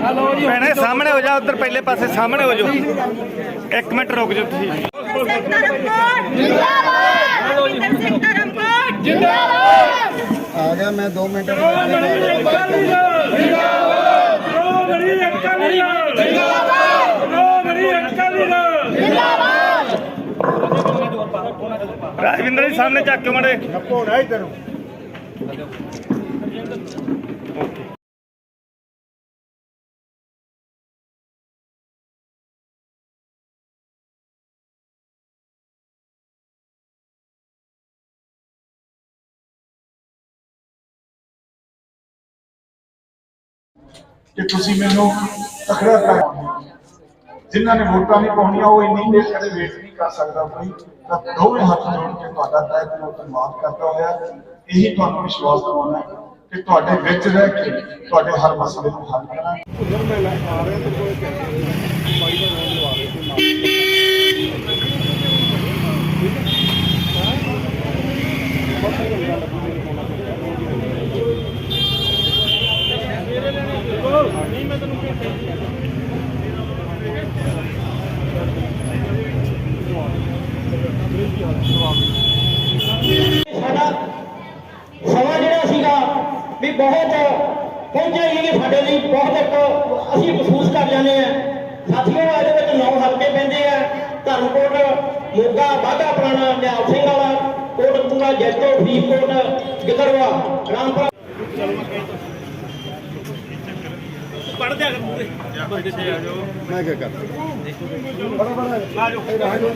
ਭੈਣੇ ਸਾਹਮਣੇ ਹੋ ਜਾ ਉਧਰ ਪਹਿਲੇ ਪਾਸੇ ਸਾਹਮਣੇ ਹੋ ਜਾਓ ਇੱਕ ਮਿੰਟ ਰੁਕ ਜਾਓ ਤੁਸੀਂ ਆ ਗਿਆ ਮੈਂ 2 ਮਿੰਟ ਰਾਜਵਿੰਦਰ ਜੀ ਸਾਹਮਣੇ ਚੱਕ ਕੇ ਮੜੇ। ਹੋਣਾ ਇਧਰ ਕਿ ਤੁਸੀਂ ਮੈਨੂੰ ਤਕੜਾ ਕਰ ਜਿਨ੍ਹਾਂ ਨੇ ਵੋਟਾਂ ਨਹੀਂ ਪਾਉਣੀਆਂ, ਉਹ ਇੰਨੀ ਦੇਰ ਕਦੇ ਵੇਟ ਨਹੀਂ ਕਰ ਸਕਦਾ ਕੋਈ। ਤਾਂ ਦੋਵੇਂ ਹੱਥ ਜੋੜ ਕੇ ਤੁਹਾਡਾ ਤਹਿ ਦਿਲੋਂ ਧੰਨਵਾਦ ਕਰਦਾ ਹੋਇਆ। ਇਹੀ ਤੁਹਾਨੂੰ ਵਿਸ਼ਵਾਸ ਦਿਵਾਉਣਾ ਹੈ ਕਿ ਤੁਹਾਡੇ ਵਿੱਚ ਰਹਿ ਕੇ ਤੁਹਾਡੇ ਹਰ ਮਸਲੇ ਨੂੰ ਹੱਲ ਕਰਾਂਗੇ। ਸਾਡਾ ਸਮਾਂ ਜਿਹੜਾ ਸੀਗਾ ਵੀ ਬਹੁਤ ਪਹੁੰਚਿਆ ਹੀ ਕਿ ਸਾਡੇ ਲਈ ਬਹੁਤ ਇੱਕ ਅਸੀਂ ਮਹਿਸੂਸ ਕਰ ਜਾਂਦੇ ਆ ਸਾਥੀਓ ਇਹਦੇ ਵਿੱਚ ਨੌ ਹਲਕੇ ਪੈਂਦੇ ਆ। ਧਰਮਕੋਟ ਮੋਗਾ ਬਾਗਾ ਪੁਰਾਣਾ ਨਿਹਾਲ ਸਿੰਘ ਵਾਲਾ ਕੋਟਕਪੂਰਾ ਜੈਤੋ ਫਰੀਦਕੋਟ ਗਿੱਦੜਵਾ ਰਾਮਪੁਰਾ। ਮੈਂ ਕੀ ਕਰ? ਆਜੋ ਆਓ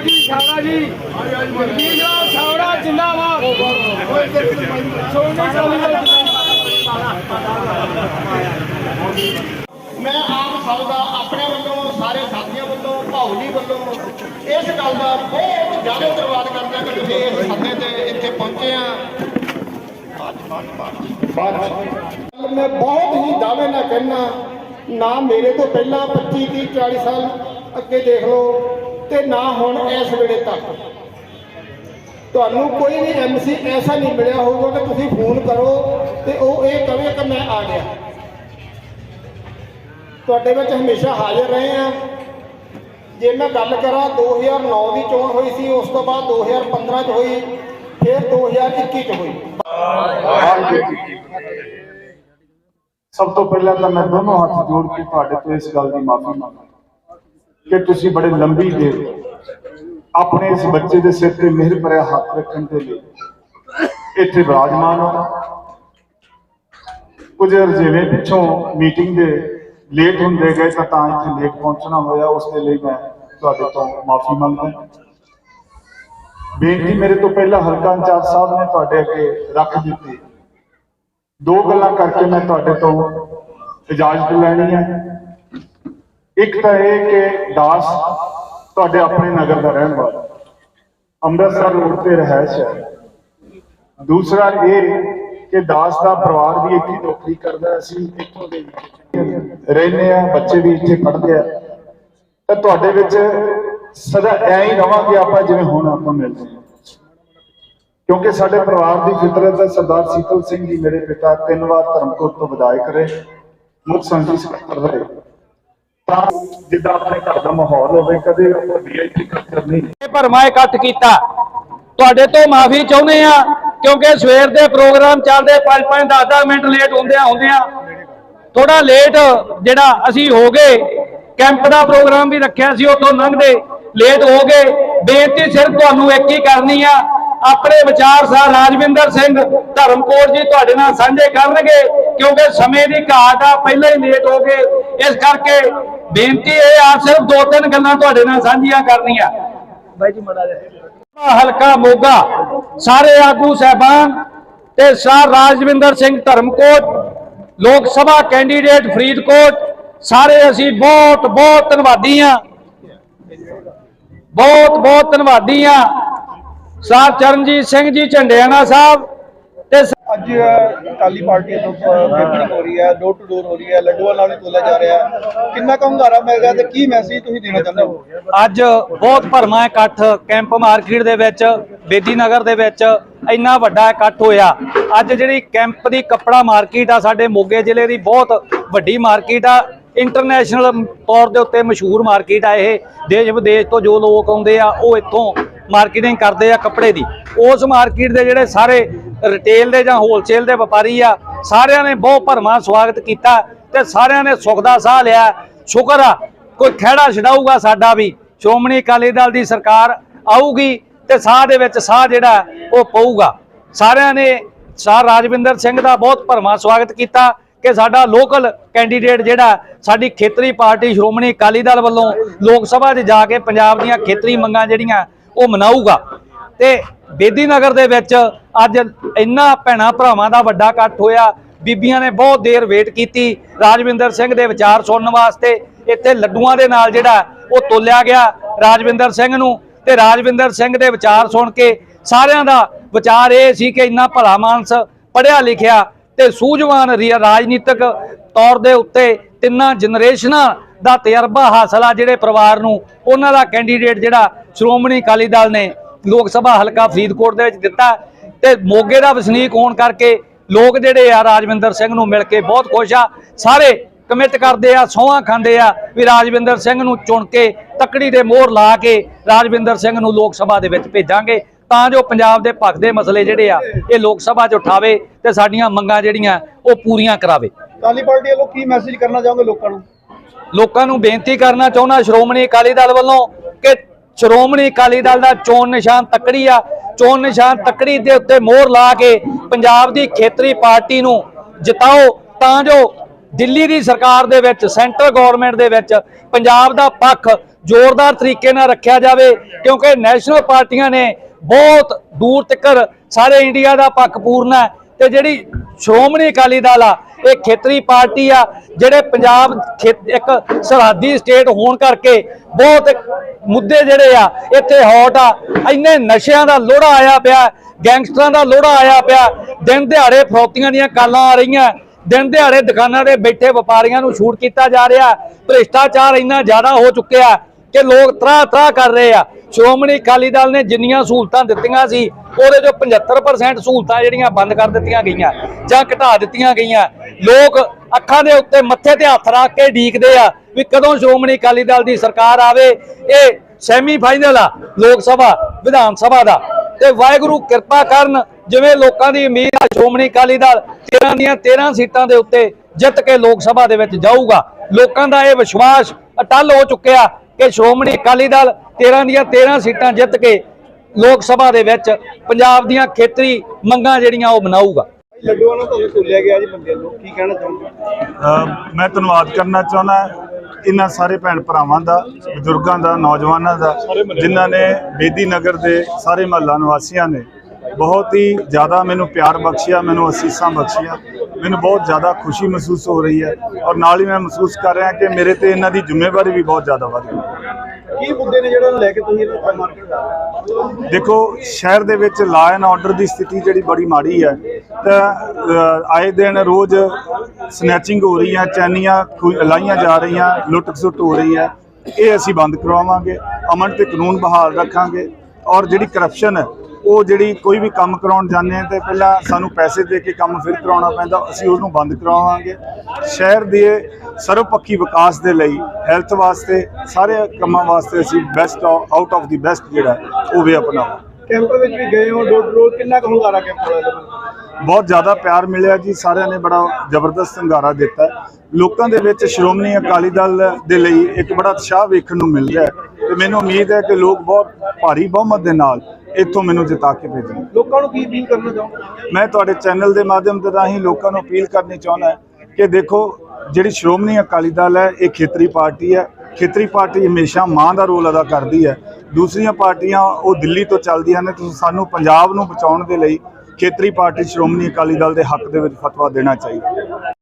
ਜੀ ਛਾਵੜਾ ਜੀ। ਜੀ ਜੋ ਜਿੰਦਾਬਾਦ। ਮੈਂ ਆਪ ਸਭ ਦਾ ਆਪਣੇ ਵੱਲੋਂ, ਸਾਰੇ ਸਾਥੀਆਂ ਵੱਲੋਂ, ਭਾਉਲੀ ਵੱਲੋਂ ਇਸ ਗੱਲ ਦਾ ਬਹੁਤ ਜ਼ਿਆਦਾ ਧੰਨਵਾਦ ਕਰਦਾ ਕਿ ਤੁਸੀਂ ਇਸ ਸੱਦੇ ਤੇ ਇੱਥੇ ਪਹੁੰਚੇ ਆ। ਮੈਂ ਬਹੁਤ ਹੀ ਦਾਅਵੇ ਨਾਲ ਕਹਿਣਾ ਨਾ ਮੇਰੇ ਤੋਂ ਪਹਿਲਾਂ 25 30 40 ਸਾਲ ਅੱਗੇ ਦੇਖ ਲਓ ਤੇ ਨਾ ਹੁਣ ਇਸ ਵੇਲੇ ਤੱਕ। ਤੁਹਾਨੂੰ ਕੋਈ ਵੀ ਐਮਸੀ ਐਸਾ ਨਹੀਂ ਮਿਲਿਆ ਹੋਊਗਾ ਕਿ ਤੁਸੀਂ ਫੋਨ ਕਰੋ ਤੇ ਉਹ ਇਹ ਕਵੇ ਕਿ ਮੈਂ ਆ ਗਿਆ। ਤੁਹਾਡੇ ਵਿੱਚ ਹਮੇਸ਼ਾ ਹਾਜ਼ਰ ਰਹੇ ਆ ਜੇ ਮੈਂ ਗੱਲ ਕਰਾਂ 2009 ਦੀ ਚੋਣ ਹੋਈ ਸੀ, ਉਸ ਤੋਂ ਬਾਅਦ 2015 ਚ ਹੋਈ, ਫਿਰ 2021 ਚ ਹੋਈ। ਸਭ ਤੋਂ ਪਹਿਲਾਂ ਤਾਂ ਮੈਂ ਦੋਨੋਂ ਹੱਥ ਜੋੜ ਕੇ ਤੁਹਾਡੇ ਤੋਂ ਇਸ ਗੱਲ ਦੀ ਮਾਫੀ ਮੰਗਦਾ ਕਿ ਤੁਸੀਂ ਬੜੇ ਲੰਬੀ ਦੇਰ ਆਪਣੇ ਇਸ ਬੱਚੇ ਦੇ ਸਿਰ ਤੇ ਮਿਹਰ ਭਰਿਆ ਹੱਥ ਰੱਖਣ ਦੇ ਲਈ। ਇੱਥੇ ਵਿਰਾਜਮਾਨ ਹੋ। ਕੁਝ ਰਜੇਵੇਂ ਪਿੱਛੋਂ ਮੀਟਿੰਗ ਦੇ ਲੇਟ ਹੁੰਦੇ ਗਏ ਤਾਂ ਤਾਂ ਇੱਥੇ ਲੇਟ ਪਹੁੰਚਣਾ ਹੋਇਆ। ਉਸ ਦੇ ਲਈ ਮੈਂ ਤੁਹਾਡੇ ਤੋਂ ਮਾਫੀ ਮੰਗਦਾ ਬੇਨਤੀ ਮੇਰੇ ਤੋਂ ਪਹਿਲਾਂ ਹਲਕਾ ਇੰਚਾਰਜ ਸਾਹਿਬ ਨੇ ਤੁਹਾਡੇ ਅੱਗੇ ਰੱਖ ਦਿੱਤੀ। ਦੋ ਗੱਲਾਂ ਕਰਕੇ ਮੈਂ ਤੁਹਾਡੇ ਤੋਂ ਇਜਾਜ਼ਤ ਲੈਣੀ ਹੈ। ਇੱਕ ਤਾਂ ਇਹ ਕਿ ਦਾਸ ਤੁਹਾਡੇ ਆਪਣੇ ਨਗਰ ਦਾ ਰਹਿਣ ਵਾਲਾ। ਅੰਮ੍ਰਿਤਸਰ ਰੋਡ ਤੇ ਰਹਿਸ਼ ਹੈ। ਦੂਸਰਾ ਇਹ ਕਿ ਦਾਸ ਦਾ ਪਰਿਵਾਰ ਵੀ ਇੱਥੇ ਨੌਕਰੀ ਕਰਦਾ ਅਸੀਂ ਇੱਥੋਂ ਦੇ ਰਹਿੰਦੇ ਆ ਬੱਚੇ ਵੀ ਇੱਥੇ ਪੜ੍ਹਦੇ ਆ। ਤਾਂ ਤੁਹਾਡੇ ਵਿੱਚ ਸਦਾ ਐਂ ਹੀ ਰਵਾਂਗੇ ਆਪਾਂ ਜਿਵੇਂ ਹੁਣ ਆਪਾਂ ਮਿਲਦੇ ਹਾਂ। ਕਿਉਂਕਿ ਸਾਡੇ ਪਰਿਵਾਰ ਦੀ ਫਿਤਰਤ ਹੈ। ਸਰਦਾਰ ਸੀਤਲ ਸਿੰਘ ਜੀ ਮੇਰੇ ਪਿਤਾ ਤਿੰਨ ਵਾਰ ਧਰਮਕੋਟ ਤੋਂ ਵਿਧਾਇਕ ਰਹੇ। ਮੁੱਖ ਸੰਸਦੀ ਸਕੱਤਰ ਰਹੇ। ਤਾਂ ਜਿੱਦਾਂ ਆਪਣੇ ਘਰ ਦਾ ਮਾਹੌਲ ਹੋਵੇ, ਕਦੇ ਆਪਾਂ ਵੀਆਈਪੀ ਖੱਤਰ ਨਹੀਂ। ਇਹ ਭਰਮਾ ਇਕੱਠ ਕੀਤਾ। ਤੁਹਾਡੇ ਤੋਂ ਮਾਫੀ ਚਾਹੁੰਦੇ ਆ, ਕਿਉਂਕਿ ਸਵੇਰ ਦੇ ਪ੍ਰੋਗਰਾਮ ਚੱਲਦੇ 5-5 10-10 ਮਿੰਟ ਲੇਟ ਹੁੰਦਿਆਂ ਹੁੰਦਿਆਂ। ਥੋੜਾ ਲੇਟ ਜਿਹੜਾ ਅਸੀਂ ਹੋ ਗਏ ਕੈਂਪ ਦਾ ਪ੍ਰੋਗਰਾਮ ਵੀ ਰੱਖਿਆ ਸੀ, ਉੱਥੋਂ ਲੰਘਦੇ ਲੇਟ ਹੋ ਗਏ। ਬੇਨਤੀ ਸਿਰਫ ਤੁਹਾਨੂੰ ਇੱਕ ਹੀ ਕਰਨੀ ਆ, ਆਪਣੇ ਵਿਚਾਰ ਸਾਰ ਰਾਜਵਿੰਦਰ ਸਿੰਘ ਧਰਮਕੋਟ ਜੀ ਤੁਹਾਡੇ ਨਾਲ ਸਾਂਝੇ ਕਰਨਗੇ, ਕਿਉਂਕਿ ਸਮੇਂ ਦੀ ਘਾਟ ਆ, ਪਹਿਲਾਂ ਹੀ ਲੇਟ ਹੋ ਗਏ। ਇਸ ਕਰਕੇ ਬੇਨਤੀ ਇਹ ਆ ਸਿਰਫ ਦੋ ਤਿੰਨ ਗੱਲਾਂ ਤੁਹਾਡੇ ਨਾਲ ਸਾਂਝੀਆਂ ਕਰਨੀਆਂ। ਬਾਈ ਜੀ ਮੜਾ ਹਲਕਾ ਮੋਗਾ ਸਾਰੇ ਆਗੂ ਸਹਿਬਾਨ ਤੇ ਸਰ ਰਾਜਵਿੰਦਰ ਸਿੰਘ ਧਰਮਕੋਟ ਲੋਕ ਸਭਾ ਕੈਂਡੀਡੇਟ ਫਰੀਦਕੋਟ ਸਾਰੇ ਅਸੀਂ ਬਹੁਤ ਬਹੁਤ ਧੰਨਵਾਦੀ ਆ ਬਹੁਤ ਬਹੁਤ ਧੰਨਵਾਦੀ ਆ ਸਰ ਚਰਨਜੀਤ ਸਿੰਘ ਜੀ ਝੰਡਿਆਣਾ ਸਾਹਿਬ ਅੱਜ ਅਕਾਲੀ ਪਾਰਟੀ ਤੋਂ ਮੀਟਿੰਗ ਹੋ ਰਹੀ ਹੈ ਡੋਰ ਟੂ ਡੋਰ ਹੋ ਰਹੀ ਹੈ, ਲੱਡੂਆਂ ਨਾਲ ਤੋਲਿਆ ਜਾ ਰਿਹਾ ਹੈ। ਕਿੰਨਾ ਕੁ ਹੁੰਗਾਰਾ ਮਿਲ ਤੇ ਕੀ ਮੈਸੇਜ ਤੁਸੀਂ ਦੇਣਾ ਚਾਹੁੰਦੇ ਹੋ? ਅੱਜ ਬਹੁਤ ਭਰਮਾ ਇਕੱਠ, ਕੈਂਪ ਮਾਰਕੀਟ ਦੇ ਵਿੱਚ, ਬੇਦੀ ਨਗਰ ਦੇ ਵਿੱਚ ਇੰਨਾ ਵੱਡਾ ਇਕੱਠ ਹੋਇਆ। ਅੱਜ ਜਿਹੜੀ ਕੈਂਪ ਦੀ ਕੱਪੜਾ ਮਾਰਕੀਟ ਆ, ਸਾਡੇ ਮੋਗੇ ਜ਼ਿਲ੍ਹੇ ਦੀ ਬਹੁਤ ਵੱਡੀ ਮਾਰਕੀਟ ਆ। ਇੰਟਰਨੈਸ਼ਨਲ ਤੌਰ ਦੇ ਉੱਤੇ ਮਸ਼ਹੂਰ ਮਾਰਕੀਟ ਆ ਇਹ। ਦੇਸ਼ ਵਿਦੇਸ਼ ਤੋਂ ਜੋ ਲੋਕ ਆਉਂਦੇ ਆ, ਉਹ ਇੱਥੋਂ ਮਾਰਕੀਟਿੰਗ ਕਰਦੇ ਆ ਕੱਪੜੇ ਦੀ। ਉਸ ਮਾਰਕੀਟ ਦੇ ਜਿਹੜੇ ਸਾਰੇ ਰਿਟੇਲ ਦੇ ਜਾਂ ਹੋਲਸੇਲ ਦੇ ਵਪਾਰੀ ਆ, ਸਾਰਿਆਂ ਨੇ ਬਹੁਤ ਭਰਮਾ ਸਵਾਗਤ ਕੀਤਾ ਤੇ ਸਾਰਿਆਂ ਨੇ ਸੁੱਖ ਦਾ ਸਾਹ ਲਿਆ। ਸ਼ੁਕਰ ਆ, ਕੋਈ ਖਹਿੜਾ ਛਡਾਊਗਾ ਸਾਡਾ ਵੀ। ਸ਼੍ਰੋਮਣੀ ਅਕਾਲੀ ਦਲ ਦੀ ਸਰਕਾਰ ਆਊਗੀ ਤੇ ਸਾਹ ਦੇ ਵਿੱਚ ਸਾਹ ਜਿਹੜਾ ਉਹ ਪਊਗਾ। ਸਾਰਿਆਂ ਨੇ ਸਾਰ ਰਾਜਵਿੰਦਰ ਸਿੰਘ ਦਾ ਬਹੁਤ ਭਰਮਾ ਸਵਾਗਤ ਕੀਤਾ ਕਿ ਸਾਡਾ ਲੋਕਲ ਕੈਂਡੀਡੇਟ ਜਿਹੜਾ ਸਾਡੀ ਖੇਤਰੀ ਪਾਰਟੀ ਸ਼੍ਰੋਮਣੀ ਅਕਾਲੀ ਦਲ ਵੱਲੋਂ ਲੋਕ ਸਭਾ 'ਚ ਜਾ ਕੇ ਪੰਜਾਬ ਦੀਆਂ ਖੇਤਰੀ ਮੰਗਾਂ ਜਿਹੜੀਆਂ ਉਹ ਮਨਾਊਗਾ। ਤੇ ਬੇਦੀ ਨਗਰ ਦੇ ਵਿੱਚ ਅੱਜ ਇੰਨਾ ਭੈਣਾ ਭਰਾਵਾਂ ਦਾ ਵੱਡਾ ਇਕੱਠ ਹੋਇਆ। ਬੀਬੀਆਂ ਨੇ ਬਹੁਤ ਦੇਰ ਵੇਟ ਕੀਤੀ। ਰਾਜਵਿੰਦਰ ਸਿੰਘ ਦੇ ਵਿਚਾਰ ਸੁਣਨ ਵਾਸਤੇ ਇੱਥੇ ਲੱਡੂਆਂ ਦੇ ਨਾਲ ਜਿਹੜਾ ਉਹ ਤੋਲਿਆ ਗਿਆ ਰਾਜਵਿੰਦਰ ਸਿੰਘ ਨੂੰ। ਤੇ ਰਾਜਵਿੰਦਰ ਸਿੰਘ ਦੇ ਵਿਚਾਰ ਸੁਣ ਕੇ ਸਾਰਿਆਂ ਦਾ ਵਿਚਾਰ ਇਹ ਸੀ ਕਿ ਇੰਨਾ ਭਲਾ ਮਾਨਸ ਪੜ੍ਹਿਆ ਲਿਖਿਆ ਤੇ ਸੂਝਵਾਨ ਰੀ- ਰਾਜਨੀਤਿਕ ਤੌਰ ਦੇ ਉੱਤੇ ਤਿੰਨਾਂ ਜਨਰੇਸ਼ਨਾਂ ਦਾ ਤਜਰਬਾ ਹਾਸਲ ਆ ਜਿਹੜੇ ਪਰਿਵਾਰ ਨੂੰ। ਉਹਨਾਂ ਦਾ ਕੈਂਡੀਡੇਟ ਜਿਹੜਾ ਸ਼੍ਰੋਮਣੀ ਅਕਾਲੀ ਦਲ ਨੇ ਲੋਕ ਸਭਾ ਹਲਕਾ ਫਰੀਦਕੋਟ ਦੇ ਵਿੱਚ ਦਿੱਤਾ ਤੇ ਮੋਗੇ ਦਾ ਵਸਨੀਕ ਹੋਣ ਕਰਕੇ ਲੋਕ ਜਿਹੜੇ ਆ ਰਾਜਵਿੰਦਰ ਸਿੰਘ ਨੂੰ ਮਿਲ ਕੇ ਬਹੁਤ ਖੁਸ਼ ਆ। ਸਾਰੇ ਕਮਿਟ ਕਰਦੇ ਆ ਸਹੁੰਆਂ ਖਾਂਦੇ ਆ ਵੀ ਰਾਜਵਿੰਦਰ ਸਿੰਘ ਨੂੰ ਚੁਣ ਕੇ ਤਕੜੀ ਦੇ ਮੋਹਰ ਲਾ ਕੇ ਰਾਜਵਿੰਦਰ ਸਿੰਘ ਨੂੰ ਲੋਕ ਸਭਾ ਦੇ ਵਿੱਚ ਭੇਜਾਂਗੇ। ਤਾਂ ਜੋ ਪੰਜਾਬ ਦੇ ਭੱਖ ਦੇ ਮਸਲੇ ਜਿਹੜੇ ਆ ਇਹ ਲੋਕ ਸਭਾ 'ਚ ਉਠਾਵੇ ਤੇ ਸਾਡੀਆਂ ਮੰਗਾਂ ਜਿਹੜੀਆਂ ਉਹ ਪੂਰੀਆਂ ਕਰਾਵੇ। ਅਕਾਲੀ ਪਾਰਟੀ ਵੱਲੋਂ ਕੀ ਮੈਸੇਜ ਕਰਨਾ ਚਾਹੋਗੇ ਲੋਕਾਂ ਨੂੰ? ਲੋਕਾਂ ਨੂੰ ਬੇਨਤੀ ਕਰਨਾ ਚਾਹੁੰਦਾ ਸ਼੍ਰੋਮਣੀ ਅਕਾਲੀ ਦਲ ਵੱਲੋਂ ਕਿ ਸ਼੍ਰੋਮਣੀ ਅਕਾਲੀ ਦਲ ਦਾ ਚੋਣ ਨਿਸ਼ਾਨ ਤੱਕੜੀ ਆ। ਚੋਣ ਨਿਸ਼ਾਨ ਤੱਕੜੀ ਦੇ ਉੱਤੇ ਮੋਹਰ ਲਾ ਕੇ ਪੰਜਾਬ ਦੀ ਖੇਤਰੀ ਪਾਰਟੀ ਨੂੰ ਜਿਤਾਓ ਤਾਂ ਜੋ ਦਿੱਲੀ ਦੀ ਸਰਕਾਰ ਦੇ ਵਿੱਚ, ਸੈਂਟਰ ਗਵਰਨਮੈਂਟ ਦੇ ਵਿੱਚ ਪੰਜਾਬ ਦਾ ਪੱਖ ਜ਼ੋਰਦਾਰ ਤਰੀਕੇ ਨਾਲ ਰੱਖਿਆ ਜਾਵੇ। ਕਿਉਂਕਿ ਨੈਸ਼ਨਲ ਪਾਰਟੀਆਂ ਨੇ ਬਹੁਤ ਦੂਰ ਤੱਕ ਸਾਰੇ ਇੰਡੀਆ ਦਾ ਪੱਖ ਪੂਰਨਾ ਹੈ ਤੇ ਜਿਹੜੀ ਸ਼੍ਰੋਮਣੀ ਅਕਾਲੀ ਦਲ ਆ, ਇਹ ਖੇਤਰੀ ਪਾਰਟੀ ਆ, ਜਿਹੜੇ ਪੰਜਾਬ ਖੇਤ- ਇੱਕ ਸਰਹੱਦੀ ਸਟੇਟ ਹੋਣ ਕਰਕੇ ਬਹੁਤ ਮੁੱਦੇ ਜਿਹੜੇ ਆ, ਇੱਥੇ ਹੌਟ ਆ, ਇੰਨੇ ਨਸ਼ਿਆਂ ਦਾ ਲੋੜਾ ਆਇਆ ਪਿਆ, ਗੈਂਗਸਟਰਾਂ ਦਾ ਲੋੜਾ ਆਇਆ ਪਿਆ, ਦਿਨ ਦਿਹਾੜੇ ਫਰੋਤੀਆਂ ਦੀਆਂ ਕਾਲਾਂ ਆ ਰਹੀਆਂ, ਦਿਨ ਦਿਹਾੜੇ ਦੁਕਾਨਾਂ ਦੇ ਬੈਠੇ ਵਪਾਰੀਆਂ ਨੂੰ ਛੂਟ ਕੀਤਾ ਜਾ ਰਿਹਾ, ਭ੍ਰਿਸ਼ਟਾਚਾਰ ਇੰਨਾ ਜ਼ਿਆਦਾ ਹੋ ਚੁੱਕਿਆ ਕਿ ਲੋਕ ਤਰਾ ਤਰਾ ਕਰ ਰਹੇ ਆ। ਸ਼੍ਰੋਮਣੀ ਅਕਾਲੀ ਦਲ ਨੇ ਜਿੰਨੀਆਂ ਸਹੂਲਤਾਂ ਦਿੱਤੀਆਂ ਸੀ ਉਹਦੇ ਚੋਂ 75% ਸਹੂਲਤਾਂ ਜਿਹੜੀਆਂ ਬੰਦ ਕਰ ਦਿੱਤੀਆਂ ਗਈਆਂ ਜਾਂ ਘਟਾ ਦਿੱਤੀਆਂ ਗਈਆਂ। ਲੋਕ ਅੱਖਾਂ ਦੇ ਉੱਤੇ ਮੱਥੇ ਤੇ ਹੱਥ ਰੱਖ ਕੇ ਢੀਕਦੇ ਆ ਵੀ ਕਦੋਂ ਸ਼੍ਰੋਮਣੀ ਅਕਾਲੀ ਦਲ ਦੀ ਸਰਕਾਰ ਆਵੇ। ਇਹ ਸੈਮੀ ਫਾਈਨਲ ਆ ਲੋਕ ਸਭਾ, ਵਿਧਾਨ ਸਭਾ ਦਾ। ਤੇ ਵਾਹਿਗੁਰੂ ਕਿਰਪਾ ਕਰਨ ਜਿਵੇਂ ਲੋਕਾਂ ਦੀ ਉਮੀਦ ਆ ਸ਼੍ਰੋਮਣੀ ਅਕਾਲੀ ਦਲ 13 ਦੀਆਂ 13 ਸੀਟਾਂ ਦੇ ਉੱਤੇ ਜਿੱਤ ਕੇ ਲੋਕ ਸਭਾ ਦੇ ਵਿੱਚ ਜਾਊਗਾ। ਲੋਕਾਂ ਦਾ ਇਹ ਵਿਸ਼ਵਾਸ ਅਟਲ ਹੋ ਚੁੱਕਿਆ ਕਿ ਸ਼੍ਰੋਮਣੀ ਅਕਾਲੀ ਦਲ 13 ਦੀਆਂ 13 ਸੀਟਾਂ ਜਿੱਤ ਕੇ ਲੋਕ ਸਭਾ ਦੇ ਵਿੱਚ ਪੰਜਾਬ ਦੀਆਂ ਖੇਤਰੀ ਮੰਗਾਂ ਜਿਹੜੀਆਂ ਉਹ ਮਨਾਊਗਾ। ਲੱਡੂਆਂ ਨਾਲ ਤੁਹਾਨੂੰ ਤੋਲਿਆ ਗਿਆ ਜੀ ਬੰਦੇ ਨੂੰ। ਕੀ ਕਹਿਣਾ ਚਾਹੋਗੇ ਅ, ਮੈਂ ਧੰਨਵਾਦ ਕਰਨਾ ਚਾਹੁੰਦਾ ਇਹਨਾਂ ਸਾਰੇ ਭੈਣ ਭਰਾਵਾਂ ਦਾ ਬਜ਼ੁਰਗਾਂ ਦਾ ਨੌਜਵਾਨਾਂ ਦਾ ਜਿਨ੍ਹਾਂ ਨੇ ਬੇਦੀ ਨਗਰ ਦੇ ਸਾਰੇ ਮਹੱਲਾ ਨਿਵਾਸੀਆਂ ਨੇ ਬਹੁਤ ਹੀ ਜ਼ਿਆਦਾ ਮੈਨੂੰ ਪਿਆਰ ਬਖਸ਼ਿਆ ਮੈਨੂੰ ਅਸੀਸਾਂ ਬਖਸ਼ੀਆਂ। ਮੈਨੂੰ ਬਹੁਤ ਜ਼ਿਆਦਾ ਖੁਸ਼ੀ ਮਹਿਸੂਸ ਹੋ ਰਹੀ ਹੈ ਔਰ ਨਾਲ ਹੀ ਮੈਂ ਮਹਿਸੂਸ ਕਰ ਰਿਹਾ ਕਿ ਮੇਰੇ ਤੇ ਇਹਨਾਂ ਦੀ ਜ਼ਿੰਮੇਵਾਰੀ ਵੀ ਬਹੁਤ ਜ਼ਿਆਦਾ ਵੱਧ ਗਈ। ਕੀ ਮੁੱਦੇ ਨੇ ਜਿਹੜਾ ਲੈ ਕੇ ਤੁਸੀਂ ਇਹਨਾਂ ਮਾਰਕੀਟ ਦਾ ਦੇਖੋ, ਸ਼ਹਿਰ ਦੇ ਵਿੱਚ ਲਾ ਐਂਡ ਆਰਡਰ ਦੀ ਸਥਿਤੀ ਜਿਹੜੀ ਬੜੀ ਮਾੜੀ ਹੈ, ਤਾਂ ਆਏ ਦਿਨ ਰੋਜ਼ ਸਨੈਚਿੰਗ ਹੋ ਰਹੀ ਹੈ, ਚੈਨੀਆਂ ਖੁ- ਲਾਈਆਂ ਜਾ ਰਹੀਆਂ ਲੁੱਟ ਖਸੁੱਟ ਹੋ ਰਹੀ ਹੈ। ਇਹ ਅਸੀਂ ਬੰਦ ਕਰਵਾਵਾਂਗੇ, ਅਮਨ ਤੇ ਕਾਨੂੰਨ ਬਹਾਲ ਰੱਖਾਂਗੇ ਔਰ ਜਿਹੜੀ ਕਰਪਸ਼ਨ ਹੈ ਉਹ ਜਿਹੜੀ ਕੋਈ ਵੀ ਕੰਮ ਕਰਾਉਣ ਜਾਂਦੇ ਹਾਂ ਤੇ ਪਹਿਲਾਂ ਸਾਨੂੰ ਪੈਸੇ ਦੇ ਕੇ ਕੰਮ ਫਿਰ ਕਰਾਉਣਾ ਪੈਂਦਾ ਅਸੀਂ ਉਹਨੂੰ ਬੰਦ ਕਰਵਾਵਾਂਗੇ ਸ਼ਹਿਰ ਦੇ ਸਰਵਪੱਖੀ ਵਿਕਾਸ ਦੇ ਲਈ ਹੈਲਥ ਵਾਸਤੇ ਸਾਰੇ ਕੰਮਾਂ ਵਾਸਤੇ ਅਸੀਂ best out of the best ਜਿਹੜਾ ਉਹ ਵੀ ਅਪਣਾਵਾਂਗੇ। ਕੈਂਪ ਵਿੱਚ ਵੀ ਗਏ ਹੋ ਡੋਰ ਡੋਰ ਕਿੰਨਾ ਕੁ ਹੁੰਗਾਰਾ ਕੈਂਪ ਵਾਲਾ ਬਹੁਤ ਜ਼ਿਆਦਾ ਪਿਆਰ ਮਿਲਿਆ ਜੀ ਸਾਰਿਆਂ ਨੇ ਬੜਾ ਜ਼ਬਰਦਸਤ ਹੰਗਾਰਾ ਦਿੱਤਾ। ਲੋਕਾਂ ਦੇ ਵਿੱਚ ਸ਼੍ਰੋਮਣੀ ਅਕਾਲੀ ਦਲ ਦੇ ਲਈ ਇੱਕ ਬੜਾ ਉਤਸ਼ਾਹ ਵੇਖਣ ਨੂੰ ਮਿਲ ਰਿਹਾ ਤੇ ਮੈਨੂੰ ਉਮੀਦ ਹੈ ਕਿ ਲੋਕ ਬਹੁਤ ਭਾਰੀ ਬਹੁਮਤ ਦੇ ਨਾਲ ਇੱਥੋਂ ਮੈਨੂੰ ਜਿਤਾ ਕੇ ਭੇਜਣਗੇ ਲੋਕਾਂ ਨੂੰ ਕੀ ਅਪੀਲ ਕਰਨਾ ਚਾਹੋਗੇ? ਮੈਂ ਤੁਹਾਡੇ ਚੈਨਲ ਦੇ ਮਾਧਿਅਮ ਦੇ ਰਾਹੀਂ ਲੋਕਾਂ ਨੂੰ ਅਪੀਲ ਕਰਨੀ ਚਾਹੁੰਦਾ ਕਿ ਦੇਖੋ ਜਿਹੜੀ ਸ਼੍ਰੋਮਣੀ ਅਕਾਲੀ ਦਲ ਹੈ ਇਹ ਖੇਤਰੀ ਪਾਰਟੀ ਹੈ। ਖੇਤਰੀ ਪਾਰਟੀ ਹਮੇਸ਼ਾ ਮਾਂ ਦਾ ਰੋਲ ਅਦਾ ਕਰਦੀ ਹੈ। ਦੂਸਰੀਆਂ ਪਾਰਟੀਆਂ ਉਹ ਦਿੱਲੀ ਤੋਂ ਚੱਲਦੀਆਂ ਨੇ ਤੁਸੀਂ ਸਾਨੂੰ ਪੰਜਾਬ ਨੂੰ ਬਚਾਉਣ ਦੇ ਲਈ ਖੇਤਰੀ ਪਾਰਟੀ ਸ਼੍ਰੋਮਣੀ ਅਕਾਲੀ ਦਲ ਦੇ ਹੱਕ ਦੇ ਵਿੱਚ ਫਤਵਾ ਦੇਣਾ ਚਾਹੀਦਾ।